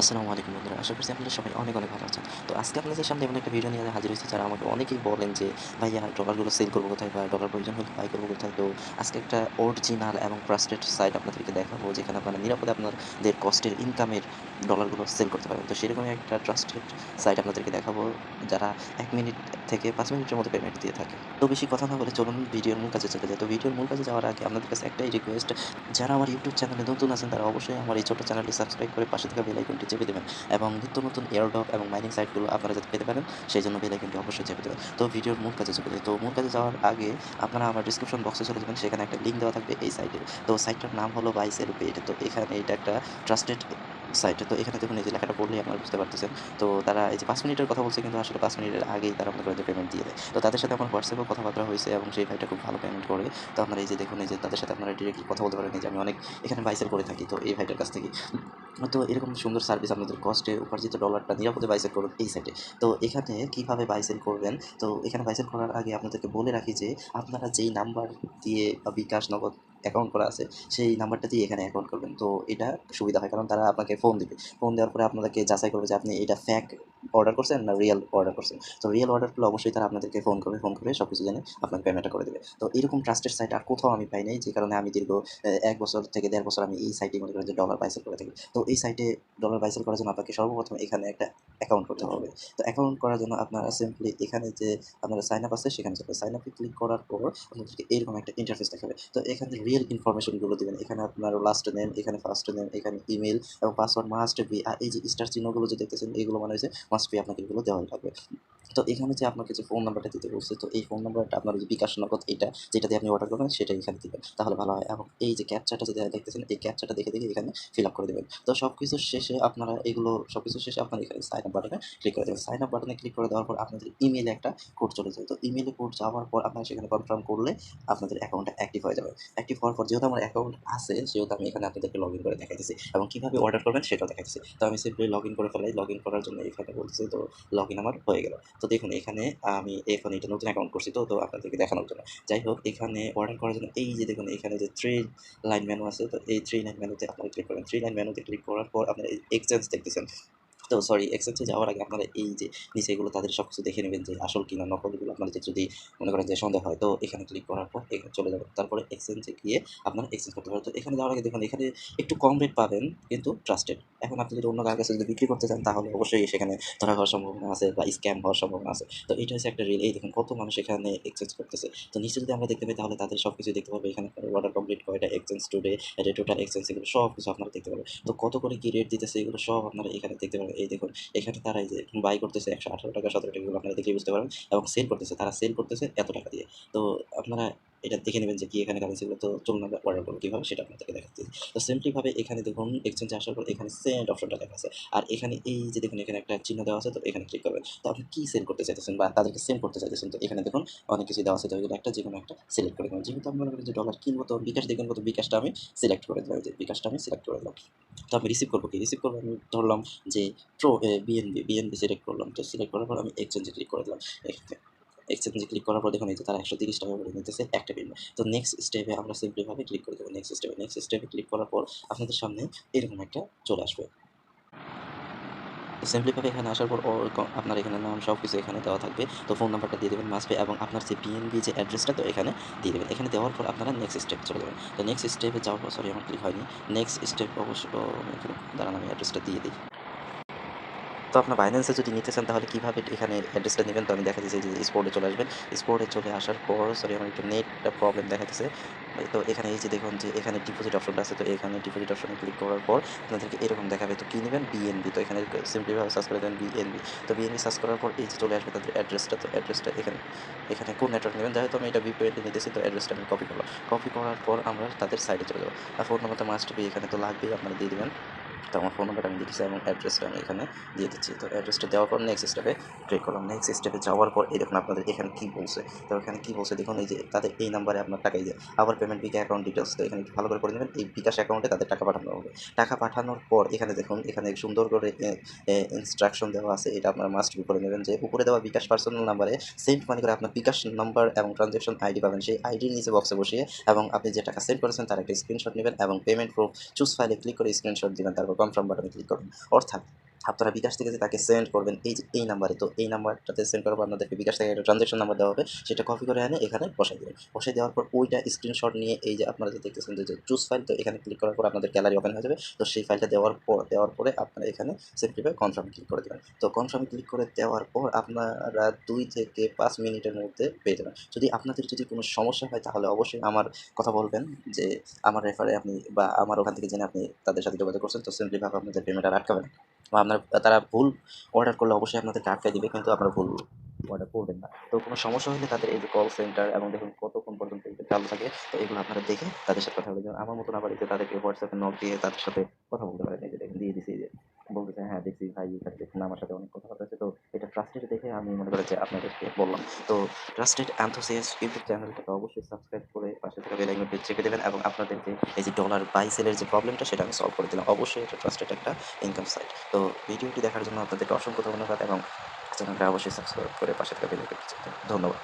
আসসালামু আলাইকুম বন্ধুরা, আশা করছি আপনারা সবাই অনেক অনেক ভালো আছেন। তো আজকে আপনাদের সামনে এমন একটা ভিডিও নিয়ে হাজির হয়েছে, যারা আমাকে অনেকেই বলেন যে, ভাইয়া, ডলারগুলো সেল করব কোথায় বা ডলার প্রয়োজন হলে বাই করব কোথায়? তো আজকে একটা অরিজিনাল এবং ট্রাস্টেড সাইট আপনাদেরকে দেখাবো, যেখানে আপনারা নিরাপদে আপনাদের কস্টের ইনকামের ডলারগুলো সেল করতে পারবেন। তো সেরকমই একটা ট্রাস্টেড সাইট আপনাদেরকে দেখাবো, যারা এক মিনিট থেকে পাঁচ মিনিটের মধ্যে পেমেন্ট দিয়ে থাকে। তো বেশি কথা না বলে চলুন ভিডিওর মূল কাজে চলে যায় তো ভিডিওর মূল কাজে যাওয়ার আগে আপনাদের কাছে একটাই রিকোয়েস্ট যারা আমার ইউটিউব চ্যানেলে নতুন আছেন, তারা অবশ্যই আমার এই ছোটো চ্যানেলটি সাবস্ক্রাইব করে পাশে থাকা বেল আইকনটি চেপে দেবেন এবং নিত্য নতুন এয়ারডপ এবং মাইনিং সাইটগুলো আপনারা যাতে পেতে পারেন, সেই জন্য বেল আইকনটি অবশ্যই চেপে দেবেন। তো ভিডিওর মূল কাজে চেপে দেবে তো মূল কাজে যাওয়ার আগে আপনারা আমার ডিসক্রিপশন বক্সে চলে যাবেন, সেখানে একটা লিঙ্ক দেওয়া থাকবে এই সাইটে তো সাইটটার নাম হলো বাইসের পেড তো এখানে এটা একটা ট্রাস্টেড সাইটে তো এখানে দেখুন এই যে লেখাটা পড়লেই আপনারা বুঝতে পারতেছেন। তো তারা এই যে পাঁচ মিনিটের কথা বলছে কিন্তু আসলে পাঁচ মিনিটের আগেই তারা মনে করেন যে পেমেন্ট দিয়ে দেয়। তো তাদের সাথে আমার হোয়াটসঅ্যাপেও কথাবার্তা হয়েছে এবং সেই ভাইটা খুব ভালো পেমেন্ট করে। তো আপনারা এই যে দেখুন এই যে তাদের সাথে আপনারা ডিরেক্টলি কথা বলতে পারেন। যে আমি অনেক এখানে বাইসেল করে থাকি তো এই ভাইটার কাছ থেকে। তো এরকম সুন্দর সার্ভিস আপনাদের কস্টে উপার্জিত ডলারটা নিরাপদে বাইসেল করুন এই সাইটে তো এখানে কীভাবে বাইসেল করবেন? তো এখানে বাইসেল করার আগে আপনাদেরকে বলে রাখি যে আপনারা যেই নাম্বার দিয়ে বা বিকাশ নগদ অ্যাকাউন্ট করা আছে, সেই নাম্বারটা দিয়ে এখানে অ্যাকাউন্ট করবেন। তো এটা সুবিধা হয়, কারণ তারা আপনাকে ফোন দেবে। ফোন দেওয়ার পরে আপনাদেরকে যাচাই করবে যে আপনি এটা ফ্যাক অর্ডার করছেন না রিয়েল অর্ডার করছেন তো রিয়েল অর্ডার করলে অবশ্যই তারা আপনাদেরকে ফোন করবে ফোন করে সব কিছু জেনে আপনাকে পেমেন্টটা করে দেবে। তো এরকম ট্রাস্টেড সাইট আর কোথাও আমি পাই নাই, যে কারণে আমি দীর্ঘ এক বছর থেকে দেড় বছর আমি এই সাইটে মনে করেন যে ডলার বাইসেল করে থাকি। তো এই সাইটে ডলার বাইসেল করার জন্য আপনাকে সর্বপ্রথম এখানে একটা অ্যাকাউন্ট করতে হবে। তো অ্যাকাউন্ট করার জন্য আপনারা সিম্পলি এখানে যে আপনারা সাইন আপ আছে, সেখানে যাবে সাইন আপে ক্লিক করার পর আপনাদেরকে এরকম একটা ইন্টারফেস দেখাবে। তো এখানে রিয়েল ইনফরমেশনগুলো দেবেন। এখানে আপনার লাস্ট নেম এখানে ফার্স্ট নেম এখানে ইমেল এবং পাসওয়ার্ড মাস্ট বি আর এই যে স্টার চিহ্নগুলো যে দেখতেছেন, এগুলো মানে হচ্ছে মাস্ট বি আপনাকে এগুলো দেওয়া লাগবে। তো এখানে যে আপনাকে যে ফোন নাম্বারটা দিতে বলছে, তো এই ফোন নাম্বারটা আপনার যে বিকাশ নগদ এটা যেটা দিয়ে আপনি অর্ডার করবেন সেটা এখানে দিবেন। তাহলে ভালো হয়। এবং এই যে ক্যাপচাটা যদি দেখতেছেন, এই ক্যাপচাটা দেখে দেখে এখানে ফিল আপ করে দেবেন। তো সব কিছু শেষে আপনারা এগুলো সব কিছু শেষে আপনার এখানে সাইন আপ বাটনে ক্লিক করে দেবেন। সাইন আপ বাটনে ক্লিক করে দেওয়ার পর আপনাদের ইমেলে একটা কোড চলে যায়। তো ইমেলে কোড যাওয়ার পর আপনারা সেখানে কনফার্ম করলে আপনাদের অ্যাকাউন্টটা অ্যাক্টিভ হয়ে যাবে। অ্যাক্টিভ হওয়ার পর যেহেতু আমার অ্যাকাউন্ট আছে, সেহেতু আমি এখানে আপনাদেরকে লগ ইন করে দেখাইতেছি। এবং কীভাবে অর্ডার করবেন সেটাও দেখাইতেছি। তো আমি সিম্পলি লগ ইন করে ফেলাই। লগ ইন করার জন্য এখানে বলতেছি। তো লগ ইন আমার হয়ে গেল। তো দেখুন, এখানে আমি এখন এটা নতুন অ্যাকাউন্ট করছি তো তো আপনাদেরকে দেখানোর জন্য। যাই হোক, এখানে অর্ডার করার জন্য এই যে দেখুন, এখানে যে থ্রি লাইন মেনু আছে, তো এই থ্রি লাইন ম্যানুতে আপনারা ক্লিক করবেন। থ্রি লাইন মেনুতে ক্লিক করার পর আপনারা এক্সচেঞ্জ দেখতেছেন। তো সরি এক্সচেঞ্জে যাওয়ার আগে আপনারা এই যে নিচে এগুলো তাদের সব কিছু দেখে নেবেন যে আসল কিনা নকল এগুলো আপনাদের যদি মনে করেন যে সন্দেহ হয়, তো এখানে ক্লিক করার পর এখানে চলে যাবেন। তারপরে এক্সচেঞ্জে গিয়ে আপনারা এক্সচেঞ্জ করতে পারেন। তো এখানে যাওয়ার আগে দেখুন, এখানে একটু কম রেট পাবেন কিন্তু ট্রাস্টেড এখন আপনি যদি অন্য কারোর কাছে যদি বিক্রি করতে চান, তাহলে অবশ্যই সেখানে ধরা হওয়ার সম্ভাবনা আছে বা স্ক্যাম হওয়ার সম্ভাবনা আছে। তো এটা হচ্ছে একটা রিল এই দেখুন, কত মানুষ এখানে এক্সচেঞ্জ করতেছে। তো নিচে যদি আমরা দেখতে পাই, তাহলে তাদের সব কিছু দেখতে পাবো। এখানে অর্ডার কমপ্লিট কয়টা এক্সচেঞ্জ টুডে এটা টোটাল এক্সচেঞ্জ এগুলো সব কিছু আপনারা দেখতে পাবেন। তো কত করে কি রেট দিতেছে, এগুলো সব আপনারা এখানে দেখতে পাবেন। এই দেখুন, এখানে তারা এই যে বাই করতেছে একশো আঠারো টাকা, সতেরো টাকা আপনারা দেখে বুঝতে পারেন এবং সেল করতেছে, তারা সেল করতেছে এত টাকা দিয়ে। তো আপনারা এটা দেখে নেবেন যে কি এখানে কারেন্সিগুলো তো চলুন আমরা অর্ডার করব কীভাবে সেটা আপনাদেরকে দেখাচ্ছি। তো সিম্পলিভাবে এখানে দেখুন এক্সচেঞ্জে আসার পর এখানে সেন্ড অপশনটা দেখা আছে। আর এখানে এই যে দেখুন, এখানে একটা চিহ্ন দেওয়া আছে, তো এখানে ক্লিক করবেন। তো আপনি কী সেল করতে চাইতেছেন বা তাদেরকে সেন্ড করতে চাইতেছেন, তো এখানে দেখুন অনেক কিছু দেওয়া আছে। তো একটা যে কোনো একটা সিলেক্ট করে দেবেন যেহেতু আমি মনে করি যে ডলার কিনবো, তো বিকাশ দেখবেন কত বিকাশটা আমি সিলেক্ট করে এই যে বিকাশটা আমি সিলেক্ট করে দিলাম। তো আমি রিসিভ করব কি? রিসিভ করব আমি ধরলাম যে প্রো বিএনবি বিএনবি সিলেক্ট করলাম। তো সিলেক্ট করার পর আমি এক্সচেঞ্জে ক্লিক করে দিলাম। এখানে এক্সচেঞ্জে ক্লিক করার পর দেখুন এই যে তারা একশো তিরিশ টাকা করে নিতেছে একটা বিল তো নেক্সট স্টেপে আমরা সিম্পলিভাবে ক্লিক করে দেবো। নেক্সট স্টেপে নেক্সট স্টেপে ক্লিক করার পর আপনাদের সামনে এরকম একটা চলে আসবে। সিম্পলিভাবে এখানে আসার পর আপনার এখানে নাম সব কিছু এখানে দেওয়া থাকবে। তো ফোন নাম্বারটা দিয়ে দেবেন মাসপে এবং আপনার যে বিএনবি যে অ্যাড্রেসটা তো এখানে দিয়ে দেবেন। এখানে দেওয়ার পর আপনারা নেক্সট স্টেপ চলে যাবেন। তো নেক্সট স্টেপে যাওয়ার পর সরি আমার ক্লিক হয়নি। নেক্সট স্টেপ অবশ্য দাঁড়ান, আমি অ্যাড্রেসটা দিয়ে দিই। তো আপনার বাইন্যান্সে যদি নিতে চান, তাহলে কীভাবে এখানে অ্যাড্রেসটা নেবেন? তো আমি দেখা দিচ্ছি যে স্পোর্টে চলে আসবেন। স্পোর্টে চলে আসার পর সরি আমার একটু নেটটা প্রবলেম দেখা দিচ্ছে তো এখানে এই যে দেখুন যে এখানে ডিপোজিট অপশনটা আছে, তো এখানে ডিপোজিট অপশনে ক্লিক করার পর আপনাদেরকে এরকম দেখাবে। তো কী নেবেন? বিএনবি তো এখানে সিম্পলিভাবে সার্চ করে দেবেন বিএনবি তো বিএনবি সার্চ করার পর এই যে চলে আসবে তাদের অ্যাড্রেসটা তো অ্যাড্রেসটা এখানে এখানে কোন নেটওয়ার্ক নেবেন? যেহেতু আমি এটা বিপিএনটি নিতেছি, তো অ্যাড্রেসটা আমি কপি করলাম। কপি করার পর আমরা তাদের সাইডে চলে যাব। আর ফোন নাম্বারটা মাস্ট বি এখানে তো লাগবেই, আপনারা দিয়ে দেবেন। তো আমার ফোন নাম্বারটা আমি দিচ্ছি এবং অ্যাড্রেসটা আমি এখানে দিয়ে দিচ্ছি। তো অ্যাড্রেসটা দেওয়ার পর নেক্সট স্টেপে ক্লিক করলাম। নেক্সট স্টেপে যাওয়ার পর এই দেখুন আপনাদের এখানে কী বলছে। তো এখানে কী বলছে দেখুন, এই যে তাদের এই নাম্বারে আপনার টাকা এই যে আবার পেমেন্ট বিকা অ্যাকাউন্ট ডিটেলস তো এখানে ভালো করে করে দেবেন এই বিকাশ অ্যাকাউন্টে তাদের টাকা পাঠানো হবে। টাকা পাঠানোর পর এখানে দেখুন, এখানে সুন্দর করে ইনস্ট্রাকশন দেওয়া আছে। এটা আপনারা মাস্ট করে নেবেন যে উপরে দেওয়া বিকাশ পার্সোনাল নাম্বারে সেন্ড মানে করে আপনার বিকাশ নাম্বার এবং ট্রানজ্যাকশন আইডি পাবেন। সেই আইডির নিচে বক্সে বসিয়ে এবং আপনি যে টাকা সেন্ড করেছেন, তার একটা স্ক্রিনশট নেবেন এবং পেমেন্ট প্রুফ চুজ ফাইলে ক্লিক করে স্ক্রিনশট দিবেন। তারপর তারপর কনফার্ম বাটনে ক্লিক করুন। অর্থাৎ আপনারা বিকাশ থেকে যে তাকে সেন্ড করবেন, এই যে এই নাম্বারে তো এই নাম্বারটাতে সেন্ড করার পর আপনাদেরকে বিকাশ থেকে একটা ট্রানজ্যাকশন নাম্বার দেওয়া হবে, সেটা কপি করে এনে এখানে বসাই দেবেন। বসাই দেওয়ার পর ওইটা স্ক্রিনশট নিয়ে এই যে আপনারা যে দেখতেছেন যে চুজ ফাইল তো এখানে ক্লিক করার পর আপনাদের গ্যালারি ওপেন হয়ে যাবে। তো সেই ফাইলটা দেওয়ার পর, দেওয়ার পরে আপনারা এখানে সিম্পলিভাবে কনফার্ম ক্লিক করে দেবেন। তো কনফার্ম ক্লিক করে দেওয়ার পর আপনারা দুই থেকে পাঁচ মিনিটের মধ্যে পেয়ে যাবেন। যদি আপনাদের যদি কোনো সমস্যা হয়, তাহলে অবশ্যই আমার কথা বলবেন যে আমার রেফারে আপনি বা আমার ওখান থেকে জেনে আপনি তাদের সাথে যোগাযোগ করছেন, তো সিম্পলিভাবে আপনাদের পেমেন্ট আর আটকাবেন বা আপনার তারা ভুল অর্ডার করলে অবশ্যই আপনাদের আটকে দিবে, কিন্তু আপনারা ভুল অর্ডার করবেন না। তো কোনো সমস্যা হলে তাদের এই যে কল সেন্টার এবং দেখুন কতক্ষণ পর্যন্ত চালু থাকে, তো এগুলো আপনারা দেখে তাদের সাথে কথা বলবেন আমার মতন আবার তাদেরকে হোয়াটসঅ্যাপে নক দিয়ে তাদের সাথে কথা বলতে পারেন। এই যে দেখুন, দিয়ে দিচ্ছি যে বলতেছে হ্যাঁ দেখছি, ভাই এখানে দেখুন, আমার সাথে অনেক কথাবার্তা আছে। তো আমি মনে করি যে আপনাদেরকে বললাম। তো ট্রাস্টেড অ্যান্থোসিয়াস ইউটিউব চ্যানেলটাকে অবশ্যই সাবস্ক্রাইব করে পাশে থাকা বেল আইকনটি চেপে দেবেন এবং আপনাদেরকে এই যে ডলার বাই সেলের যে প্রবলেমটা সেটা আমি সলভ করে দিলাম। অবশ্যই এটা ট্রাস্টেড একটা ইনকাম সাইট তো ভিডিওটি দেখার জন্য আপনাদেরকে অসংখ্য ধন্যবাদ এবং চ্যানেলটা অবশ্যই সাবস্ক্রাইব করে পাশে থাকা বেল আইকনটি ধন্যবাদ।